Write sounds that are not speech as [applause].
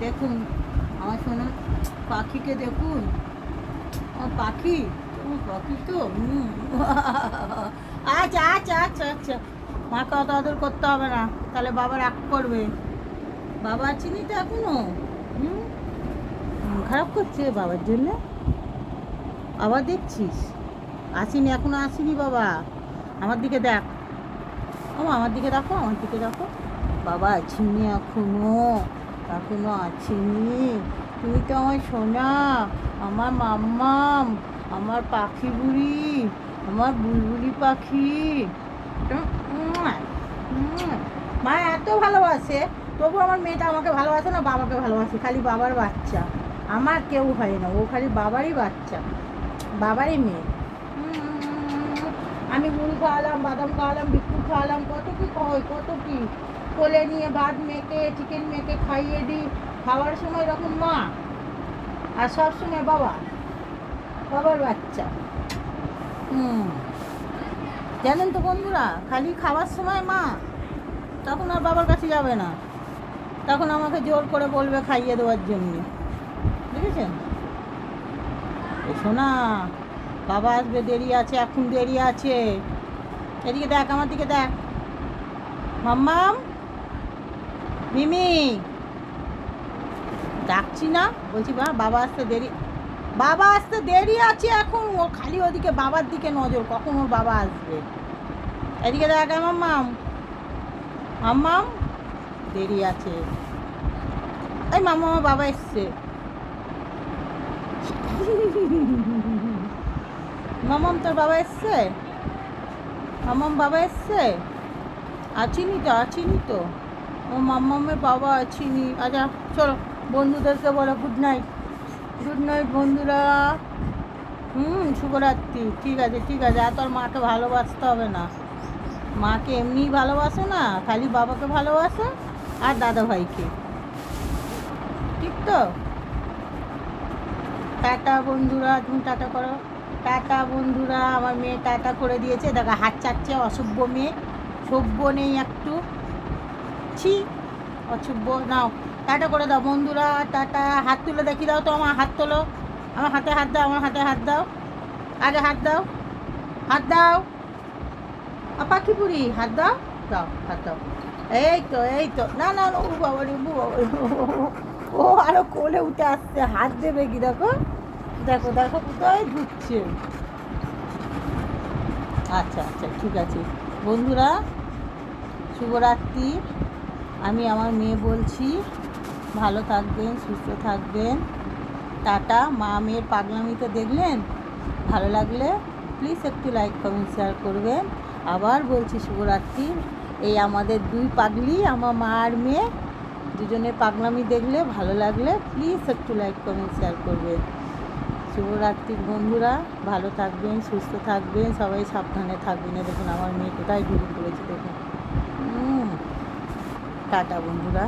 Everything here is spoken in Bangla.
দেখুন, আমার শোনা পাখিকে দেখুন। পাখি? পাখি তো। [laughs] আচ্ছা আচ্ছা আচ্ছা আচ্ছা। মাকে অত আদর করতে হবে না। তাহলে বাবা রাগ করবে। বাবা চিনি তো এখনও খারাপ করছে বাবার জন্য? আবার দেখছিস? আসিনি, এখনও আসিনি বাবা। আমার দিকে দেখ। ও, আমার দিকে দেখো, আমার দিকে দেখো। বাবা আছিনি এখনও। এখনও আছিনি তুমি তো আমার সোনা, আমার মাম্মাম, আমার পাখি বুড়ি আমার বুলবুলি পাখি। মা এত ভালোবাসে, তবু আমার মেয়েটা আমাকে ভালোবাসে না, বাবাকে ভালোবাসে, খালি বাবার বাচ্চা। আমার কেউ হয় না, ও খালি বাবারই বাচ্চা, বাবারই মেয়ে। আমি মুড়ি খাওয়ালাম, বাদাম খাওয়ালাম, বিস্কুট খাওয়ালাম, কত কি খাওয়াই কত কি? কোলে নিয়ে ভাত মেখে চিকেন মেখে খাইয়ে দিই। খাওয়ার সময় এরকম মা আর সব সময় বাবা, বাবার বাচ্চা। হুম। জানেন তো বন্ধুরা, খালি খাওয়ার সময় মা তখন আর বাবার কাছে যাবে না। তখন আমাকে জোর করে বলবে খাইয়ে দেওয়ার জন্য। বুঝেছেন? এসো না বাবা আসবে, দেরি আছে, এখন দেরি আছে। এদিকে দেখ, আমার দিকে দেখ। মাম্মাম মিমি, ডাকছি না? বলছি বা বাবা আসতে দেরি বাবা আসতে দেরি আছে এখন। ও খালি ওদিকে বাবার দিকে নজর, কখন ওর বাবা আসবে? এদিকে দেখ মাম্মাম মাম্মাম দেরি আছে। এই মাম্মা আমার বাবা এসছে। মামাম তোর বাবা এসছে? মামাম বাবা এসছে? আছিনি তো আছিনি তো। ও মাম্মামের বাবা আছিনি আচ্ছা চলো, বন্ধুদেরকে বলো গুড নাইট গুড নাইট বন্ধুরা। হুম, শুভরাত্রি। ঠিক আছে ঠিক আছে। আর তোর মাকে ভালোবাসতে হবে না। মাকে এমনিই ভালোবাসে না, খালি বাবাকে ভালোবাসে আর দাদা ভাইকে ঠিক তো? টাটা বন্ধুরা, তুমি টাটা করো। টাটা বন্ধুরা, আমার মেয়ে টাটা করে দিয়েছে। দেখো, হাত চাচ্ছে অসভ্য মেয়ে। সভ্য নেই একটু। ছি অসভ্য নাও, টাটা করে দাও বন্ধুরা, টাটা। হাত তুলে দেখি দাও তো, আমার হাত তোলো। আমার হাতে হাত দাও, আমার হাতে হাত দাও। আগে হাত দাও। হাত দাও। পাখি পুরি হাত দাও। দাও, হাত দাও। এই তো এই তো। না না ও বাবা রে বাবা ও আরও কোলে উঠে আসছে, হাত দেবে কি? দেখো। দেখো দেখো কোথায় ঢুকছে। আচ্ছা আচ্ছা ঠিক আছে। বন্ধুরা, শুভরাত্রি। আমি আমার মেয়ে বলছি, ভালো থাকবেন, সুস্থ থাকবেন। টাটা। মা মেয়ের পাগলামিতে দেখলেন? ভালো লাগলে প্লিজ একটু লাইক কমেন্ট শেয়ার করবেন। আবার বলছি শুভরাত্রি। এই আমাদের দুই পাগলি, আমার মা আর মেয়ে দুজনের পাগলামি দেখলে, ভালো লাগলে প্লিজ একটু লাইক কমেন্ট শেয়ার করবেন। শুভরাত্রির বন্ধুরা। ভালো থাকবেন, সুস্থ থাকবেন। সবাই সাবধানে থাকবেন। দেখুন, আমার মেয়ে কোথায় ঘুরে পড়েছে দেখুন টাটা বন্ধুরা।